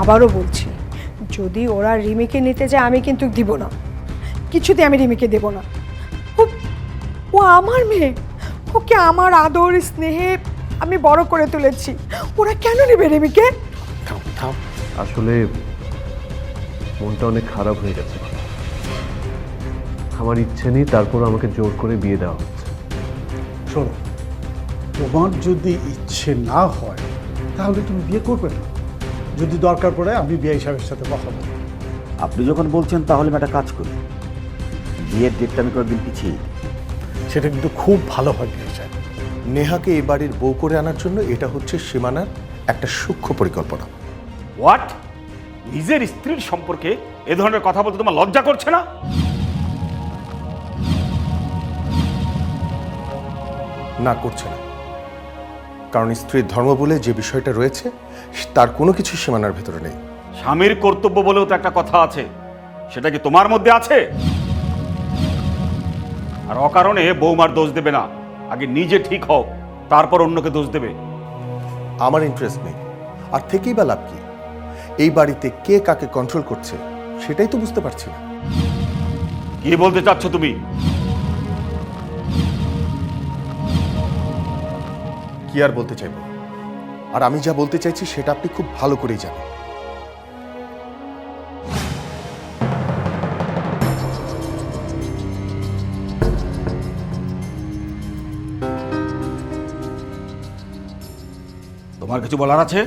আবারও বলছি যদি ওরা রিমিকে নিতে যায় আমি কিন্তু দিব না। কিছুতে আমি রিমিকে দেব না। ও ও আমার মেয়ে। ওকে আমার আদর স্নেহে আমি বড় করে তুলেছি। ওরা কেন নেবে রিমিকে? থাম থাম। আসলে মনটা অনেক খারাপ হয়ে গেছে। আমার ইচ্ছে নেই তারপর আমাকে জোর করে বিয়ে দেওয়া হচ্ছে। শোনো তোমার যদি ইচ্ছে না হয় তাহলে তুমি বিয়ে করবে না। যদি দরকার পড়ে আমি বিয়ে সাহেবের সাথে কথা বলব। আপনি যখন বলছেন তাহলে আমি একটা কাজ করি। বিয়ের ডেটটা আমি কয়েকদিন পিছিয়ে। সেটা কিন্তু খুব ভালো হয় বিয়ে সাহেব। নেহাকে এই বাড়ির বউ করে আনার জন্য এটা হচ্ছে সীমানার একটা সূক্ষ্ম পরিকল্পনা। হোয়াট নিজের স্ত্রীর সম্পর্কে এ ধরনের কথা বলতে তোমার লজ্জা করছে না? না করছে না। কারণ স্ত্রীর ধর্ম বলে যে বিষয়টা রয়েছে তার কোনো কিছু সীমানার ভেতরে নেই। স্বামীর কর্তব্য বলেও তো একটা কথা আছে। সেটা কি তোমার মধ্যে আছে? আর অকারণে বৌমার দোষ দেবে না। আগে নিজে ঠিক হও তারপর অন্যকে দোষ দেবে। আমার ইন্টারেস্ট নেই। আর থেকেই বা লাভ কি? এই বাড়িতে কে কাকে কন্ট্রোল করছে সেটাই তো বুঝতে পারছি না। কি বলতে চাচ্ছ তুমি? কি আর বলতে চাইব? আর আমি যা বলতে চাইছি সেটা আপনি খুব ভালো করেই জানেন। তোমার কিছু বলার আছে?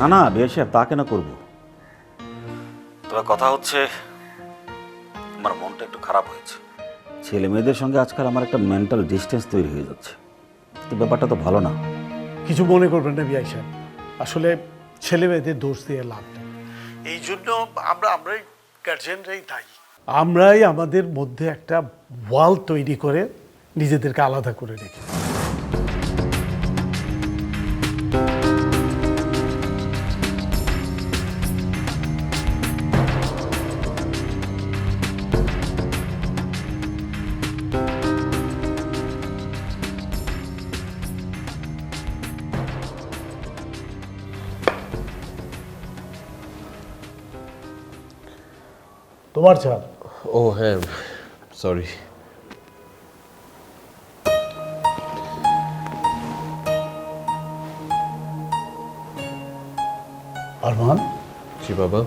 না না বিয়ে সাহেব তা কেন করব? তবে কথা হচ্ছে আমার মনটা একটু খারাপ হয়েছে। ছেলে মেয়েদের সঙ্গে আজকাল আমার একটা মেন্টাল ডিস্টেন্স তৈরি হয়ে যাচ্ছে। তো ব্যাপারটা তো ভালো না। কিছু মনে করবেন না বিআই সাহেব। আসলে ছেলে মেয়েদের দোষ দিয়ে লাভ নেই এই জন্য আমরা আমরাই গার্জেনরাই দায়ী। আমরাই আমাদের মধ্যে একটা ওয়াল তৈরি করে নিজেদেরকে আলাদা করে রেখে তোমার চাল ও হ্যাঁ সরি আরমান জি বাবা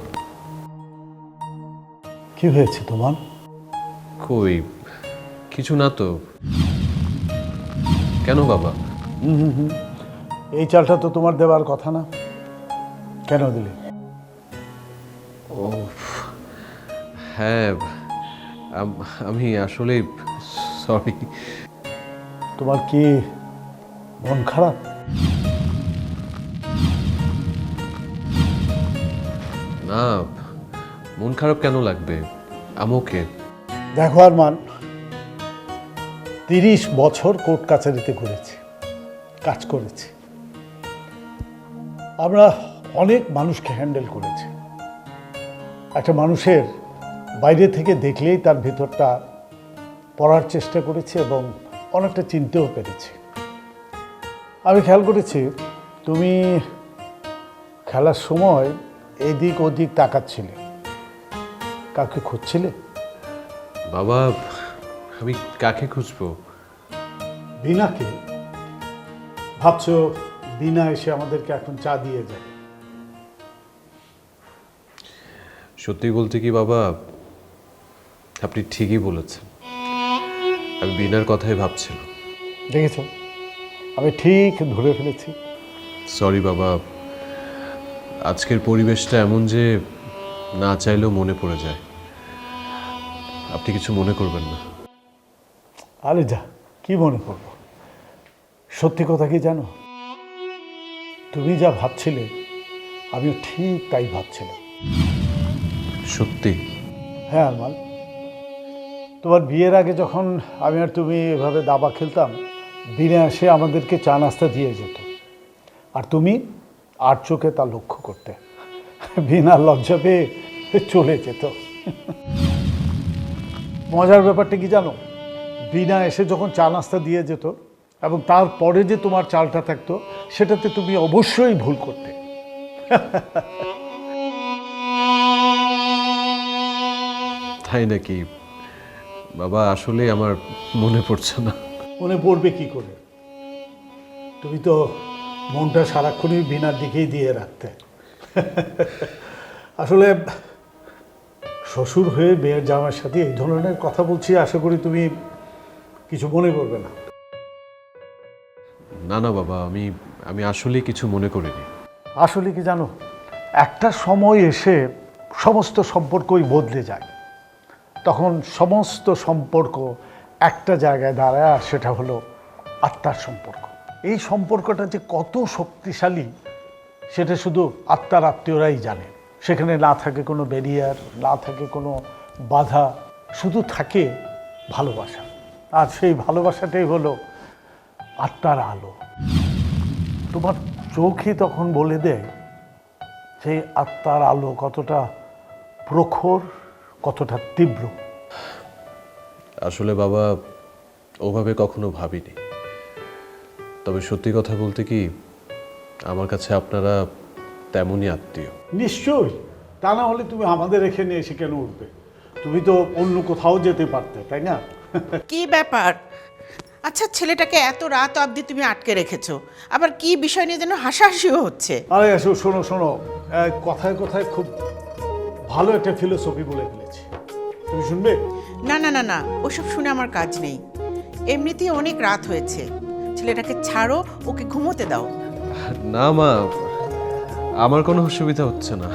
কি হয়েছে তোমার? কই কিছু না তো। কেন বাবা? এই চালটা তো তোমার দেওয়ার কথা না। কেন দিলে? ও হ্যাঁ আম- আমি আসলে সরি। তোমার কি মন খারাপ? না মন খারাপ কেন লাগবে? আমোকে। দেখো আরমান, তিরিশ বছর কোর্ট কাছারিতে ঘুরেছি, কাজ করেছি। আমরা অনেক মানুষকে হ্যান্ডেল করেছি। একটা মানুষের বাইরে থেকে দেখলেই তার ভেতরটা পড়ার চেষ্টা করেছি এবং অনেকটা চিনতেও পেরেছি। আমি খেয়াল করেছি, তুমি খেলার সময় এদিক ওদিক তাকাচ্ছিলে। কাউকে খুঁজছিলে? বাবা আমি কাকে খুঁজবো? বিনাকে? ভাবছ বিনা এসে আমাদেরকে এখন চা দিয়ে যায়। সত্যি বলতে কি বাবা আপনি ঠিকই বলেছেন। আমি বিনার কথাই ভাবছিলাম। দেখেছ আমি ঠিক ধরে ফেলেছি। সরি বাবা আজকের পরিবেশটা এমন যে না চাইলেও মনে পড়ে যায়। আপনি কিছু মনে করবেন না। আরে যা কি মনে করব? সত্যি কথা কি জানো? তুমি যা ভাবছিলে আমিও ঠিক তাই ভাবছিলাম। সত্যি? হ্যাঁ আরমান তোমার বিয়ের আগে যখন আমি আর তুমি এভাবে দাবা খেলতাম দিনে আসে আমাদেরকে চা নাস্তা দিয়ে যেত। আর তুমি আর চোখে তা লক্ষ্য করতে। বিনা লজ্জা পেয়ে চলে যেত। মজার ব্যাপারটা কি জানো? বিনা এসে যখন চা নাস্তা দিয়ে যেত এবং তারপরে যে তোমার চালটা থাকতো সেটাতে তুমি অবশ্যই ভুল করতে। তাই নাকি? বাবা আসলে আমার মনে পড়ছে না। মনে পড়বে কি করে? তুমি তো মনটা সারাক্ষণই বিনার দিকেই দিয়ে রাখতে। আসলে শ্বশুর হয়ে মেয়ের জামার সাথে এই ধরনের কথা বলছি আশা করি তুমি কিছু মনে করবে না। না না বাবা আমি আমি আসলেই কিছু মনে করিনি। আসলে কি জানো একটা সময় এসে সমস্ত সম্পর্কই বদলে যায়। তখন সমস্ত সম্পর্ক একটা জায়গায় দাঁড়ায় আর সেটা হলো আত্মার সম্পর্ক। এই সম্পর্কটা যে কত শক্তিশালী সেটা শুধু আত্মার আত্মীয়রাই জানে। সেখানে না থাকে কোনো ব্যারিয়ার না থাকে কোনো বাধা, শুধু থাকে ভালোবাসা। আর সেই ভালোবাসাটাই হলো আত্মার আলো। তোমার চোখই তখন বলে দেয় যে আত্মার আলো কতটা প্রখর, কতটা তীব্র। আসলে বাবা, ওভাবে কখনো ভাবিনি। তবে সত্যি কথা বলতে কি আমার কাছে আপনারা তেমনই আত্মীয়। নিশ্চয়ই। তা না হলে তুমি আমাদের এখানে এসে কেন উঠবে? তুমি তো অন্য কোথাও যেতে পারতে তাই না? কি ব্যাপার? আচ্ছা ছেলেটাকে এত রাত অবধি তুমি আটকে রেখেছো। আবার কি বিষয় নিয়ে যেন হাসাহাসিও হচ্ছে? আরে আসো শোনো শোনো। কথায় কথায় খুব ভালো একটা ফিলোসফি বলে ফেলেছি। তুমি শুনবে? না না না না। ওসব শুনে আমার কাজ নেই। এমনিতেই অনেক রাত হয়েছে। ছেলেটাকে ছাড়ো ওকে ঘুমোতে দাও। না মা আমার কোনো অসুবিধা হচ্ছে না।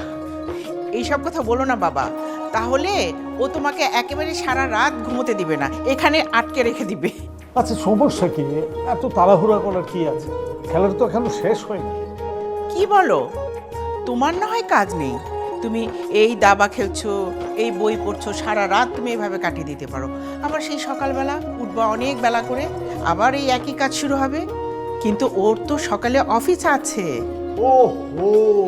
এইসব কথা বলো না বাবা। তাহলে ও তোমাকে একেবারে সারা রাত ঘুমোতে দিবে না এখানে আটকে রেখে দিবে। আচ্ছা সমস্যা কি? এত তাড়াহুড়া করার কি আছে? খেলার তো এখনও শেষ হয়নি। কি বলো? তোমার না হয় কাজ নেই। তুমি এই দাবা খেলছো এই বই পড়ছো সারা রাত তুমি এইভাবে কাটিয়ে দিতে পারো। আবার সেই সকালবেলা উঠবা অনেক বেলা করে আবার এই একই কাজ শুরু হবে। কিন্তু ওর তো সকালে অফিস আছে। ও ও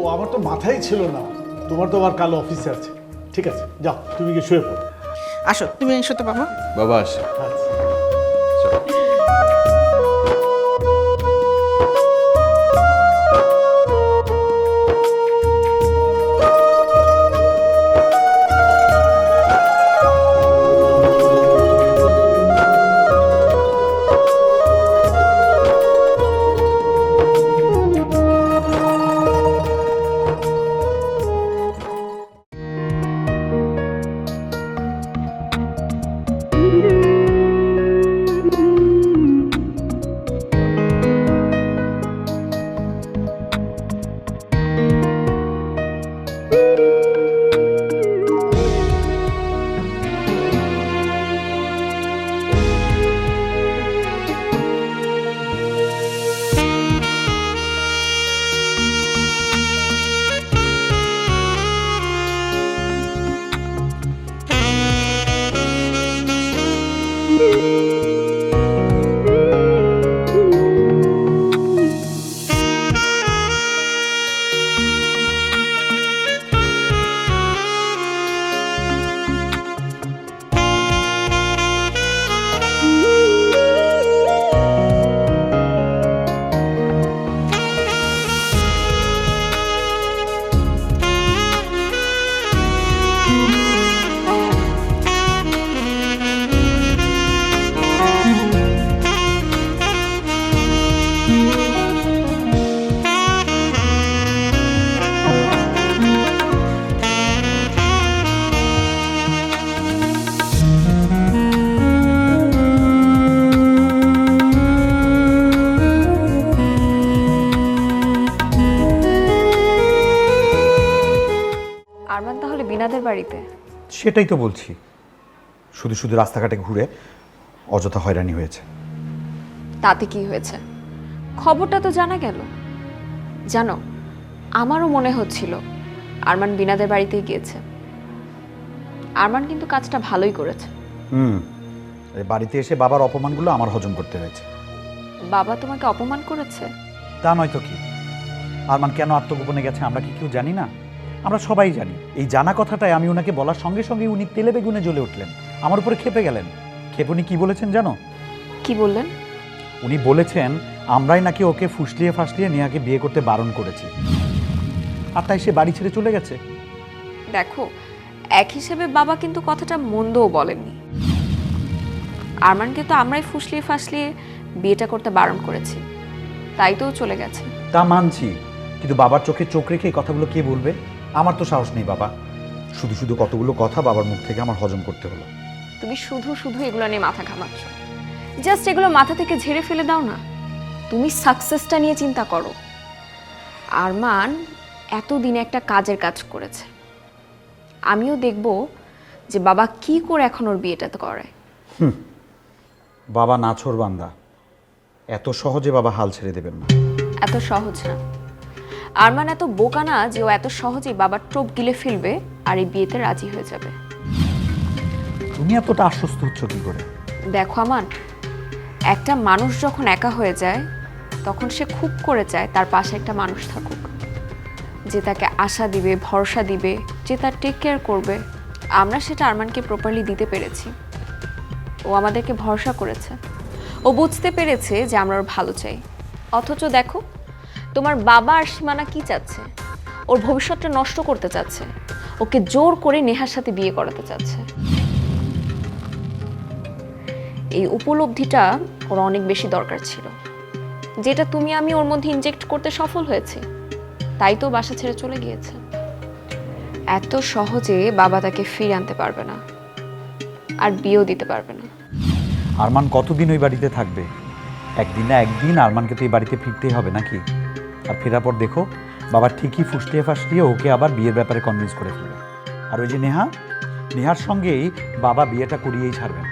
আমার তো মাথায় ছিল না। তোমার তো আবার কাল অফিসে আছে। ঠিক আছে যাও তুমি কি শুয়ে পড়ো। আসো তুমি এসো তো বাবা। বাবা আসো। আচ্ছা। সেটাই তো বলছি। শুধু শুধু রাস্তাঘাটে ঘুরে অযথা হয়রানি হয়েছে। তাতে কি হয়েছে? খবরটা তো জানা গেল। জানো আমারও মনে হচ্ছিল আরমান বিনাদের বাড়িতেই গিয়েছে। আরমান কিন্তু কাজটা ভালোই করেছে। হুম এই বাড়িতে এসে বাবার অপমানগুলো আমার হজম করতে হয়েছে। বাবা তোমাকে অপমান করেছে? তা নয় তো কি? আরমান কেন আত্মগোপনে গেছে আমরা কি কেউ জানি না? আমরা সবাই জানি। এই জানা কথাটাই আমি ওনাকে বলার সঙ্গে সঙ্গে উনি তেলে বেগুনে জ্বলে উঠলেন। আমার উপরে খেপে গেলেন। খেপে উনি কি বলেছেন জানো? কি বললেন? উনি বলেছেন আমরাই নাকি ওকে ফুসলিয়ে ফাসলিয়ে নেহাকে বিয়ে করতে বারণ করেছি। আর তাই সে বাড়ি ছেড়ে চলে গেছে। দেখো এক হিসেবে বাবা কিন্তু কথাটা মন্দও বলেননি। আরমানকে তো আমরাই ফুসলিয়ে ফাসলিয়ে বিয়েটা করতে বারণ করেছি। তাই তো চলে গেছে। তা মানছি। কিন্তু বাবার চোখে চোখ রেখে এই কথাগুলো কে বলবে? আমার তো সাহস নেই বাবা। শুধু শুধু কতগুলো কথা বাবার মুখ থেকে আমার হজম করতে হলো। তুমি শুধু শুধু এগুলো নিয়ে মাথা ঘামাচ্ছ। জাস্ট এগুলো মাথা থেকে ঝেড়ে ফেলে দাও না। তুমি সাকসেসটা নিয়ে চিন্তা করো। আরমান এতদিনে একটা কাজের কাজ করেছে। আমিও দেখব যে বাবা কি করে এখন ওর বিয়েটাতে করে। বাবা নাছর বান্দা। এত সহজে বাবা হাল ছেড়ে দেবেন না। এত সহজ না। আরমান এত বোকা না যে ও এত সহজেই বাবার টোপ গিলে ফেলবে আর এই বিয়েতে রাজি হয়ে যাবে। তুমি এতটা আশ্বস্ত হচ্ছ কি করে? দেখো আমার একটা মানুষ যখন একা হয়ে যায় তখন সে খুব করে চায় তার পাশে একটা মানুষ থাকুক। যে তাকে আশা দিবে ভরসা দিবে যে তার টেক কেয়ার করবে। আমরা সেটা আরমানকে প্রপারলি দিতে পেরেছি। ও আমাদেরকে ভরসা করেছে। ও বুঝতে পেরেছে যে আমরা ওর ভালো চাই। অথচ দেখো তোমার বাবা আর সীমানা কি চাচ্ছে? ওর ভবিষ্যৎটা নষ্ট করতে চাচ্ছে। ওকে জোর করে নেহার সাথে বিয়ে করাতে চাচ্ছে। এই উপলব্ধিটা ওর অনেক বেশি দরকার ছিল। যেটা তুমি আমি ওর মধ্যে ইনজেক্ট করতে সফল হয়েছে, তাই তো বাসা ছেড়ে চলে গিয়েছে। এত সহজে বাবা তাকে ফিরে আনতে পারবে না, আর বিয়েও দিতে পারবে না। আরমান কতদিন ওই বাড়িতে থাকবে? একদিন না একদিন আরমানকে তো এই বাড়িতে ফিরতেই হবে, নাকি? আর ফেরার পর দেখো বাবা ঠিকই ফুসলিয়ে ফাসলিয়ে ওকে আবার বিয়ের ব্যাপারে কনভিন্স করে ফেলবে। আর ওই যে নেহা নেহার সঙ্গেই বাবা বিয়েটা করিয়েই ছাড়বেন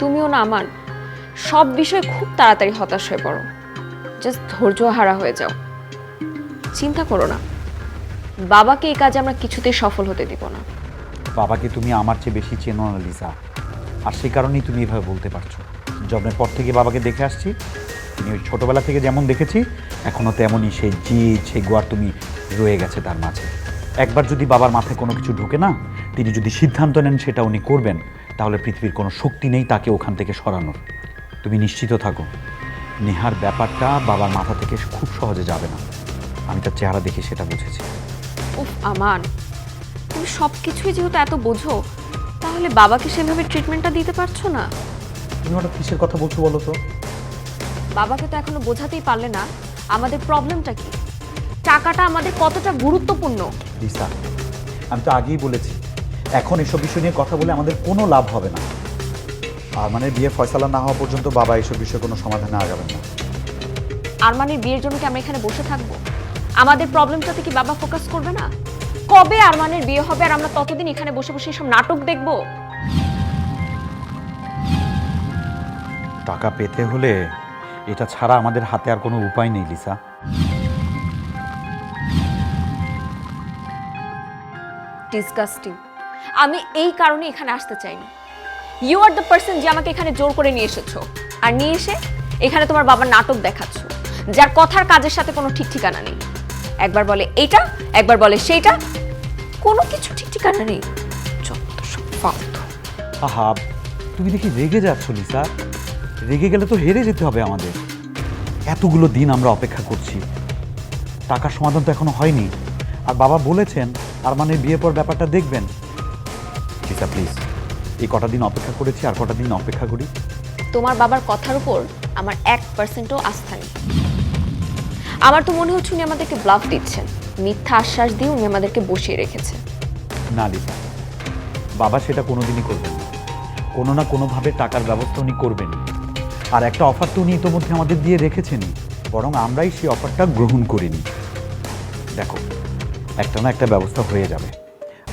তুমিও না আমার সব বিষয়ে খুব তাড়াতাড়ি হতাশ হয়ে পড়ো। জাস্ট ধৈর্য হারা হয়ে যাও। চিন্তা করো না বাবাকে এই কাজে আমরা কিছুতেই সফল হতে দিব না। বাবাকে তুমি আমার চেয়ে বেশি চেনো না লিসা। আর সেই কারণেই তুমি এভাবে বলতে পারছ। জন্মের পর থেকে বাবাকে দেখে আসছি তুমি ওই ছোটোবেলা থেকে যেমন দেখেছি এখনও তেমনই সেই জিদ সেই গোয়ার তুমি রয়ে গেছে তার মাঝে। একবার যদি বাবার মাথায় কোনো কিছু ঢোকে না তিনি যদি সিদ্ধান্ত নেন সেটা উনি করবেন তাহলে পৃথিবীর কোনো শক্তি নেই তাকে ওখান থেকে সরানোর। তুমি নিশ্চিত থাকো নেহার ব্যাপারটা বাবার মাথা থেকে খুব সহজে যাবে না। আমি তার চেহারা দেখে সেটা বুঝেছি। উফ আমান তুমি সব কিছুই যেহেতু এত বোঝো তাহলে বাবাকে সেভাবে ট্রিটমেন্টটা দিতে পারছ না? তুমি হঠাৎ কিসের কথা বলছো বলো তো? বাবাকে তো এখনও বোঝাতেই পারলে না আমাদের প্রবলেমটা কি? টাকাটা আমাদের কতটা গুরুত্বপূর্ণ? লিসা আমি তো আগেই বলেছি এখন এসব বিষয় নিয়ে কথা বলে আমাদের কোনো লাভ হবে না। আর মানে বিয়ে ফয়সালা না হওয়া পর্যন্ত বাবা এসব বিষয়ে কোনো সমাধানে আগাবেন না। আরমানের বিয়ের জন্য কি আমরা এখানে বসে থাকব? আমাদের প্রবলেমটাতে কি বাবা ফোকাস করবে না? কবে আরমানের বিয়ে হবে আর আমরা ততদিন এখানে বসে বসে সব নাটক দেখব? টাকা পেতে হলে এটা ছাড়া আমাদের হাতে আর কোনো উপায় নেই লিসা। ডিসগাস্টিং আমি এই কারণে এখানে আসতে চাইনি। ইউ আর দ্য পার্সন যে আমাকে এখানে জোর করে নিয়ে এসেছ। আর নিয়ে এসে এখানে তোমার বাবার নাটক দেখাচ্ছ যার কথার কাজের সাথে কোনো ঠিক ঠিকানা নেই। একবার বলে এইটা একবার বলে সেইটা কোনো কিছু ঠিক ঠিকানা নেই। যত সব ফালতু। আহা তুমি দেখি রেগে যাচ্ছ লিসা। রেগে গেলে তো হেরে যেতে হবে আমাদের। এতগুলো দিন আমরা অপেক্ষা করছি। টাকার সমাধান তো এখনও হয়নি। আর বাবা বলেছেন আর মানে বিয়ে পর ব্যাপারটা দেখবেন। Lisa please. এই কটা দিন অপেক্ষা করেছি আর কটা দিন অপেক্ষা করি। তোমার বাবার কথার উপর আমার এক পার্সেন্টও আস্থা নেই। আমার তো মনে হচ্ছে উনি আমাদেরকে ব্লাফ দিচ্ছেন। মিথ্যা আশ্বাস দিয়ে উনি আমাদেরকে বসিয়ে রেখেছে। না লিসা বাবা সেটা কোনোদিনই করবেন না। কোনো না কোনোভাবে টাকার ব্যবস্থা উনি করবেন আর একটা অফার তো উনি ইতোমধ্যে আমাদের দিয়ে রেখেছেন বরং আমরাই সেই অফারটা গ্রহণ করিনি। দেখো একটা না একটা ব্যবস্থা হয়ে যাবে।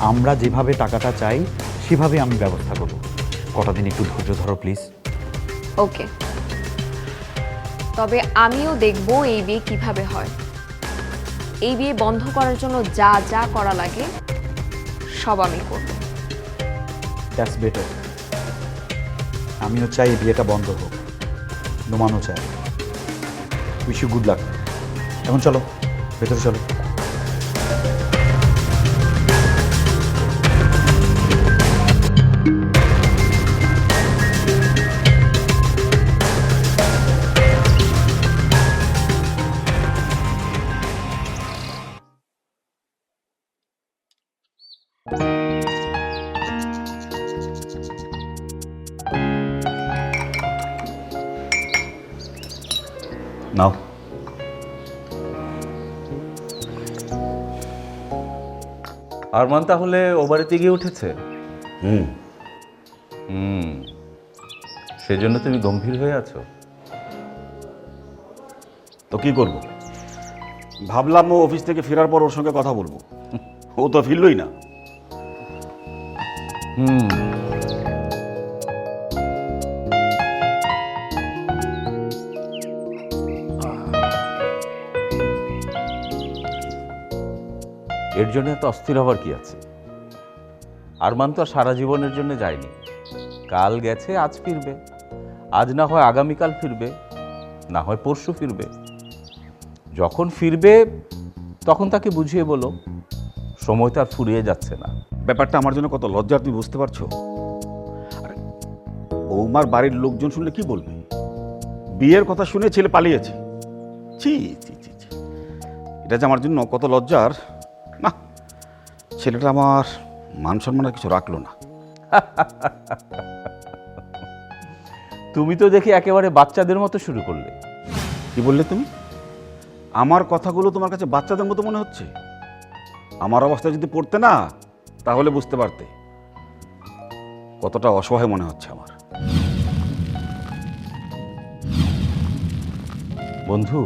আমরা যেভাবে টাকাটা চাই সেভাবে আমি ব্যবস্থা করব। কটা দিন একটু ধৈর্য ধরো প্লিজ ওকে। তবে আমিও দেখব এই বিয়ে কীভাবে হয়। এই বিয়ে বন্ধ করার জন্য যা যা করা লাগে সব আমি করব। দ্যাটস বেটার আমিও চাই এই বিয়েটা বন্ধ হোক। নোমানও চায় উইশ ইউ গুড লাক এখন চলো ভেতরে চলো। আরমান তাহলে ও বাড়িতে গিয়ে উঠেছে? হুম। হুম। সেজন্য তুমি গম্ভীর হয়ে আছো। তো কি করব? ভাবলাম ও অফিস থেকে ফেরার পর ওর সঙ্গে কথা বলব। ও তো ফিরলই না। হুম। এর জন্য এত অস্থির হবার কি আছে? আরমান তো সারা জীবনের জন্য যায়নি। কাল গেছে, আজ ফিরবে। আজ না হয় আগামীকাল ফিরবে, না হয় পরশু ফিরবে। যখন ফিরবে, তখন তাকে বুঝিয়ে বলো, সময় তার ফুরিয়ে যাচ্ছে না। ব্যাপারটা আমার জন্য কত লজ্জা তুমি বুঝতে পারছ? বৌমার বাড়ির লোকজন শুনলে কি বলবে? বিয়ের কথা শুনে ছেলে পালিয়েছে। এটা যে আমার জন্য কত লজ্জার ছেলেটা আমার মান সম্মানের কিছু রাখল না। তুমি তো দেখি একেবারে বাচ্চাদের মতো শুরু করলে। কি বললে তুমি? আমার কথাগুলো তোমার কাছে বাচ্চাদের মতো মনে হচ্ছে? আমার অবস্থা যদি পড়তে না তাহলে বুঝতে পারতে। কতটা অসহায় মনে হচ্ছে আমার। বন্ধু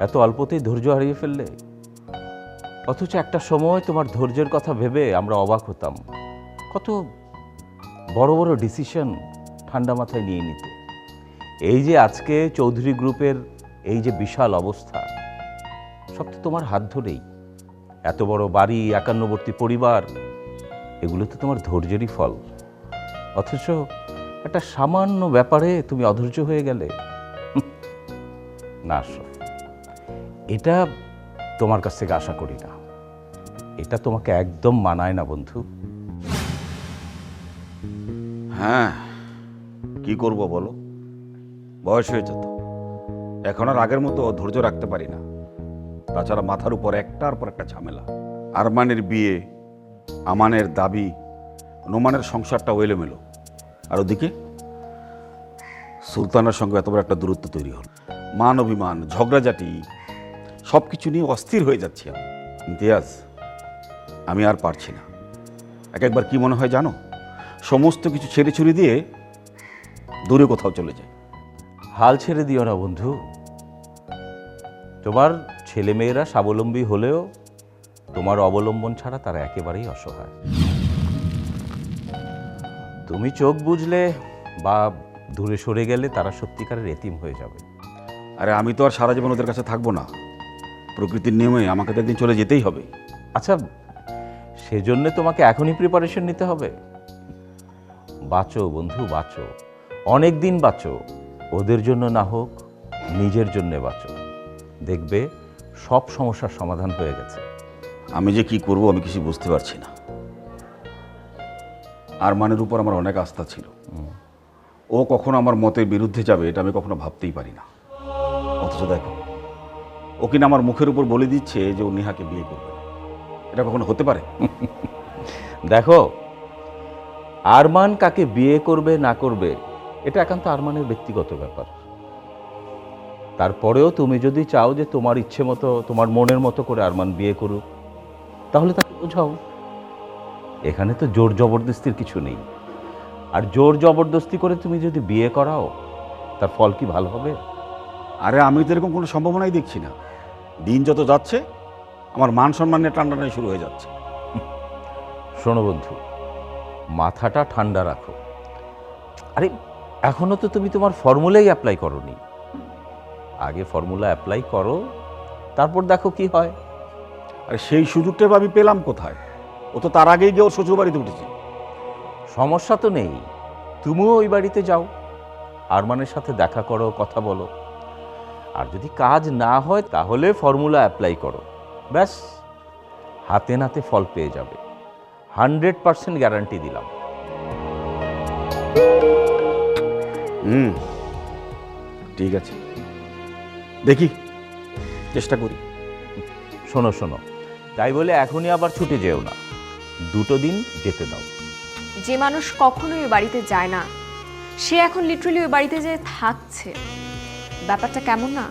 এত অল্পতেই ধৈর্য হারিয়ে ফেললে অথচ একটা সময় তোমার ধৈর্যের কথা ভেবে আমরা অবাক হতাম। কত বড় বড় ডিসিশন ঠান্ডা মাথায় নিয়ে নিতে। এই যে আজকে চৌধুরী গ্রুপের এই যে বিশাল অবস্থা, সব তো তোমার হাত ধরেই। এত বড় বাড়ি, একান্নবর্তী পরিবার, এগুলো তো তোমার ধৈর্যেরই ফল। অথচ একটা সামান্য ব্যাপারে তুমি অধৈর্য হয়ে গেলে। না এটা তোমার কাছ থেকে আশা করি না। এটা তোমাকে একদম মানায় না, বন্ধু। হ্যাঁ কি করব বলো? বয়স হয়েছে তো। এখন আর আগের মতো ধৈর্য রাখতে পারি না। তাছাড়া মাথার উপর একটার পর একটা ঝামেলা। আরমানের বিয়ে, আমানের দাবি, নোমানের সংসারটা এলোমেলো। আর ওদিকে, সুলতানের সঙ্গে এত বড় একটা দূরত্ব তৈরি হল। মান অভিমান, ঝগড়াঝাটি সব কিছু নিয়ে অস্থির হয়ে যাচ্ছি আমি। ইমতিয়াজ আমি আর পারছি না। এক একবার কি মনে হয় জানো? সমস্ত কিছু ছেড়ে ছুড়ে দিয়ে দূরে কোথাও চলে যায় হাল ছেড়ে দিও না বন্ধু। তোমার ছেলেমেয়েরা স্বাবলম্বী হলেও তোমার অবলম্বন ছাড়া তারা একেবারেই অসহায়। তুমি চোখ বুঝলে বা দূরে সরে গেলে তারা সত্যিকারের এতিম হয়ে যাবে। আরে আমি তো আর সারা জীবন ওদের কাছে থাকব না। প্রকৃতির নিয়মে আমাকে তো একদিন চলে যেতেই হবে। আচ্ছা সেজন্য তোমাকে এখনই প্রিপারেশন নিতে হবে। বাঁচো বন্ধু বাঁচো। অনেক দিন বাঁচো। ওদের জন্য না হোক নিজের জন্যে বাঁচো। দেখবে সব সমস্যার সমাধান হয়ে গেছে। আমি যে কি করব আমি কিছু বুঝতে পারছি না। আরমানের উপর আমার অনেক আস্থা ছিল। ও কখনো আমার মতের বিরুদ্ধে যাবে এটা আমি কখনো ভাবতেই পারি না। অথচ দেখো ও কিনা আমার মুখের উপর বলে দিচ্ছে যে ও নেহাকে বিয়ে করবে এটা কখনো হতে পারে? দেখো আরমান কাকে বিয়ে করবে না করবে এটা একান্ত আরমানের ব্যক্তিগত ব্যাপার। তারপরেও তুমি যদি চাও যে তোমার ইচ্ছে মতো তোমার মনের মতো করে আরমান বিয়ে করুক তাহলে তাকে বোঝাও। এখানে তো জোর জবরদস্তির কিছু নেই। আর জোর জবরদস্তি করে তুমি যদি বিয়ে করাও তার ফল কি ভালো হবে? আরে আমি তো এরকম কোনো সম্ভাবনাই দেখছি না। দিন যত যাচ্ছে আমার মান সম্মানের টান্ডাটাই শুরু হয়ে যাচ্ছে। শোনো বন্ধু মাথাটা ঠান্ডা রাখো। আরে এখনও তো তুমি তোমার ফর্মুলাই অ্যাপ্লাই করনি। আগে ফর্মুলা অ্যাপ্লাই করো তারপর দেখো কি হয়। আর সেই সুযোগটা এবার আমি পেলাম কোথায়? ও তো তার আগেই গিয়ে ওর শ্বশুর বাড়িতে উঠেছে। সমস্যা তো নেই তুমিও ওই বাড়িতে যাও। আরমানের সাথে দেখা করো কথা বলো। আর যদি কাজ না হয় তাহলে ফর্মুলা অ্যাপ্লাই করো। ব্যাস হাতে নাতে ফল পেয়ে যাবে। হান্ড্রেড পার্সেন্ট গ্যারান্টি দিলাম। হুম ঠিক আছে। দেখি চেষ্টা করি। শোনো শোনো তাই বলে এখনই আবার ছুটে যেও না। দুটো দিন যেতে দাও। যে মানুষ কখনোই ওই বাড়িতে যায় না সে এখন লিটারালি ওই বাড়িতে যেয়ে থাকছে। ব্যাপারটা কেমন না?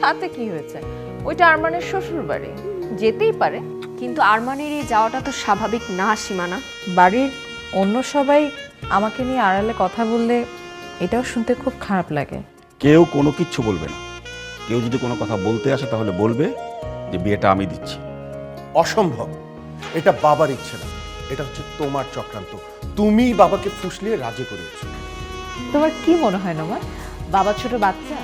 তাতে কি হয়েছে? ওইটা আরমানের শ্বশুর বাড়ি যেতেই পারে কিন্তু আরমানের এই যাওয়াটা তো স্বাভাবিক না সীমানা। বাড়ির অন্য সবাই আমাকে নিয়ে আড়ালে কথা বললে এটাও শুনতে খুব খারাপ লাগে। কেউ কোনো কিচ্ছু বলবে না। কেউ যদি কোনো কথা বলতে আসে তাহলে বলবে যে বিয়েটা আমি দিচ্ছি। অসম্ভব। এটা বাবার ইচ্ছে না। এটা হচ্ছে তোমার চক্রান্ত। তুমি বাবাকে ফুসলিয়ে রাজি করিয়েছো। তোমার কি মনে হয় নোমান? বাবা ছোট বাচ্চা?